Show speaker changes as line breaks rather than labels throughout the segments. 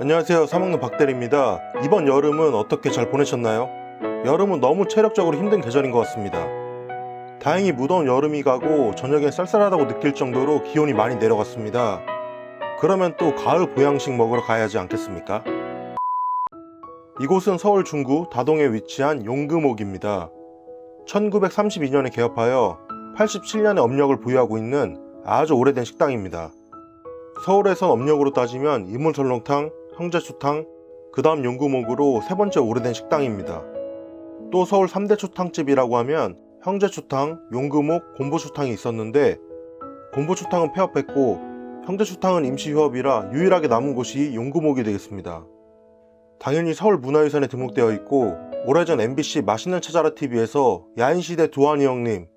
안녕하세요. 사먹는 박대리입니다. 이번 여름은 어떻게 잘 보내셨나요? 여름은 너무 체력적으로 힘든 계절인 것 같습니다. 다행히 무더운 여름이 가고 저녁엔 쌀쌀하다고 느낄 정도로 기온이 많이 내려갔습니다. 그러면 또 가을 보양식 먹으러 가야지 않겠습니까? 이곳은 서울 중구 다동에 위치한 용금옥입니다. 1932년에 개업하여 87년의 업력을 보유하고 있는 아주 오래된 식당입니다. 서울에선 업력으로 따지면 이문설렁탕, 형제추탕, 그 다음 용구목으로 세 번째 오래된 식당입니다. 또 서울 3대 추탕집이라고 하면 형제추탕, 용구목, 곰보추탕이 있었는데 곰보추탕은 폐업했고 형제추탕은 임시 휴업이라 유일하게 남은 곳이 용구목이 되겠습니다. 당연히 서울문화유산에 등록되어 있고 오래전 MBC 맛있는 찾아라 TV에서 야인시대 두한이 형님,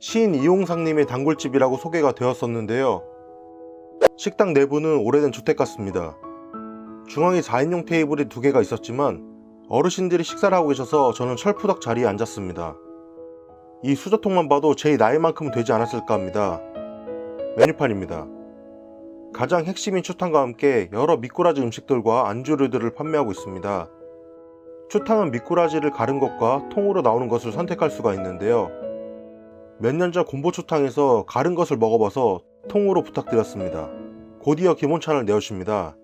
시인 이용상님의 단골집이라고 소개가 되었었는데요. 식당 내부는 오래된 주택 같습니다. 중앙에 4인용 테이블이 두 개가 있었지만 어르신들이 식사를 하고 계셔서 저는 철푸덕 자리에 앉았습니다. 이 수저통만 봐도 제 나이만큼은 되지 않았을까 합니다. 메뉴판입니다. 가장 핵심인 추탕과 함께 여러 미꾸라지 음식들과 안주류들을 판매하고 있습니다. 추탕은 미꾸라지를 가른 것과 통으로 나오는 것을 선택할 수가 있는데요. 몇 년 전 곰보추탕에서 가른 것을 먹어봐서 통으로 부탁드렸습니다. 곧이어 기본찬을 내어줍니다.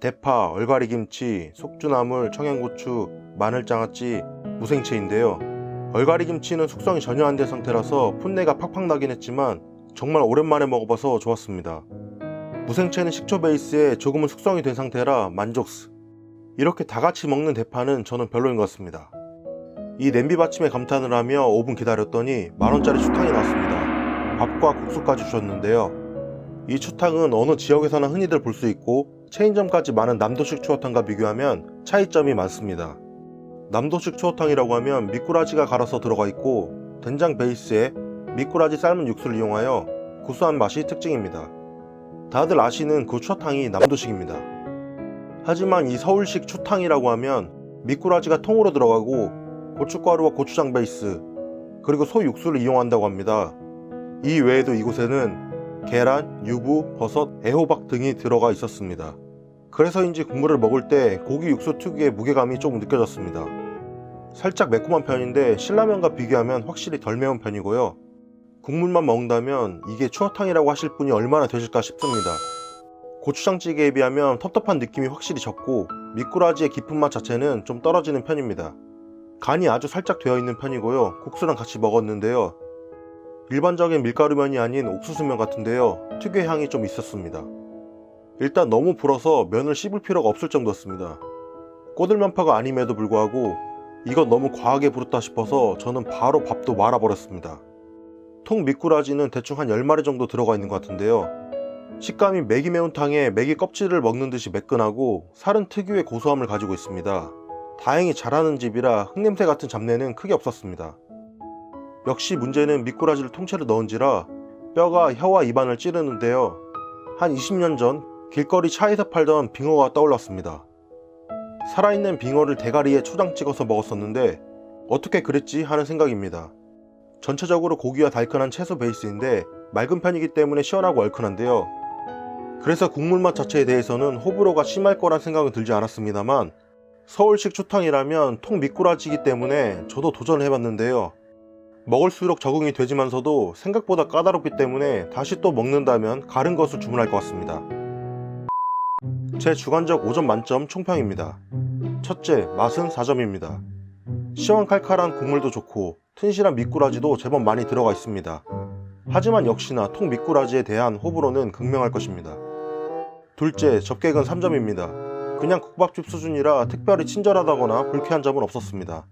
대파, 얼갈이김치, 속주나물, 청양고추, 마늘장아찌, 무생채인데요. 얼갈이김치는 숙성이 전혀 안 된 상태라서 풋내가 팍팍 나긴 했지만 정말 오랜만에 먹어봐서 좋았습니다. 무생채는 식초 베이스에 조금은 숙성이 된 상태라 만족스. 이렇게 다 같이 먹는 대파는 저는 별로인 것 같습니다. 이 냄비 받침에 감탄을 하며 5분 기다렸더니 만원짜리 추탕이 나왔습니다. 밥과 국수까지 주셨는데요. 이 추탕은 어느 지역에서나 흔히들 볼 수 있고 체인점까지 많은 남도식 추어탕과 비교하면 차이점이 많습니다. 남도식 추어탕이라고 하면 미꾸라지가 갈아서 들어가 있고 된장 베이스에 미꾸라지 삶은 육수를 이용하여 구수한 맛이 특징입니다. 다들 아시는 그 추어탕이 남도식입니다. 하지만 이 서울식 추탕이라고 하면 미꾸라지가 통으로 들어가고 고춧가루와 고추장 베이스 그리고 소 육수를 이용한다고 합니다. 이 외에도 이곳에는 계란, 유부, 버섯, 애호박 등이 들어가 있었습니다. 그래서인지 국물을 먹을 때 고기 육수 특유의 무게감이 조금 느껴졌습니다. 살짝 매콤한 편인데 신라면과 비교하면 확실히 덜 매운 편이고요. 국물만 먹는다면 이게 추어탕이라고 하실 분이 얼마나 되실까 싶습니다. 고추장찌개에 비하면 텁텁한 느낌이 확실히 적고 미꾸라지의 깊은 맛 자체는 좀 떨어지는 편입니다. 간이 아주 살짝 되어 있는 편이고요. 국수랑 같이 먹었는데요. 일반적인 밀가루면이 아닌 옥수수면 같은데요. 특유의 향이 좀 있었습니다. 일단 너무 불어서 면을 씹을 필요가 없을 정도였습니다. 꼬들면파가 아님에도 불구하고 이건 너무 과하게 부르다 싶어서 저는 바로 밥도 말아버렸습니다. 통 미꾸라지는 대충 한 10마리 정도 들어가 있는 것 같은데요. 식감이 매기 매운탕에 매기 껍질을 먹는 듯이 매끈하고 살은 특유의 고소함을 가지고 있습니다. 다행히 잘하는 집이라 흙냄새 같은 잡내는 크게 없었습니다. 역시 문제는 미꾸라지를 통째로 넣은지라 뼈가 혀와 입안을 찌르는데요. 한 20년 전 길거리 차에서 팔던 빙어가 떠올랐습니다. 살아있는 빙어를 대가리에 초장 찍어서 먹었었는데 어떻게 그랬지 하는 생각입니다. 전체적으로 고기와 달큰한 채소 베이스인데 맑은 편이기 때문에 시원하고 얼큰한데요. 그래서 국물 맛 자체에 대해서는 호불호가 심할 거란 생각은 들지 않았습니다만 서울식 추탕이라면 통 미꾸라지이기 때문에 저도 도전을 해봤는데요. 먹을수록 적응이 되지만서도 생각보다 까다롭기 때문에 다시 또 먹는다면 가른 것을 주문할 것 같습니다. 제 주관적 5점 만점 총평입니다. 첫째, 맛은 4점입니다. 시원 칼칼한 국물도 좋고 튼실한 미꾸라지도 제법 많이 들어가 있습니다. 하지만 역시나 통 미꾸라지에 대한 호불호는 극명할 것입니다. 둘째, 접객은 3점입니다. 그냥 국밥집 수준이라 특별히 친절하다거나 불쾌한 점은 없었습니다.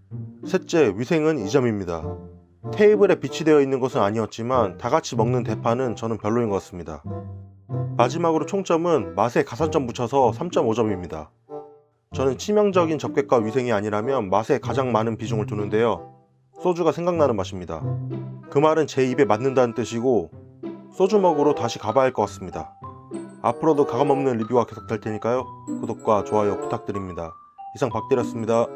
셋째, 위생은 2점입니다. 테이블에 비치되어 있는 것은 아니었지만 다 같이 먹는 대파는 저는 별로인 것 같습니다. 마지막으로 총점은 맛에 가산점 붙여서 3.5점입니다. 저는 치명적인 접객과 위생이 아니라면 맛에 가장 많은 비중을 두는데요. 소주가 생각나는 맛입니다. 그 말은 제 입에 맞는다는 뜻이고 소주 먹으러 다시 가봐야 할 것 같습니다. 앞으로도 가감없는 리뷰가 계속될 테니까요. 구독과 좋아요 부탁드립니다. 이상 박대렸습니다.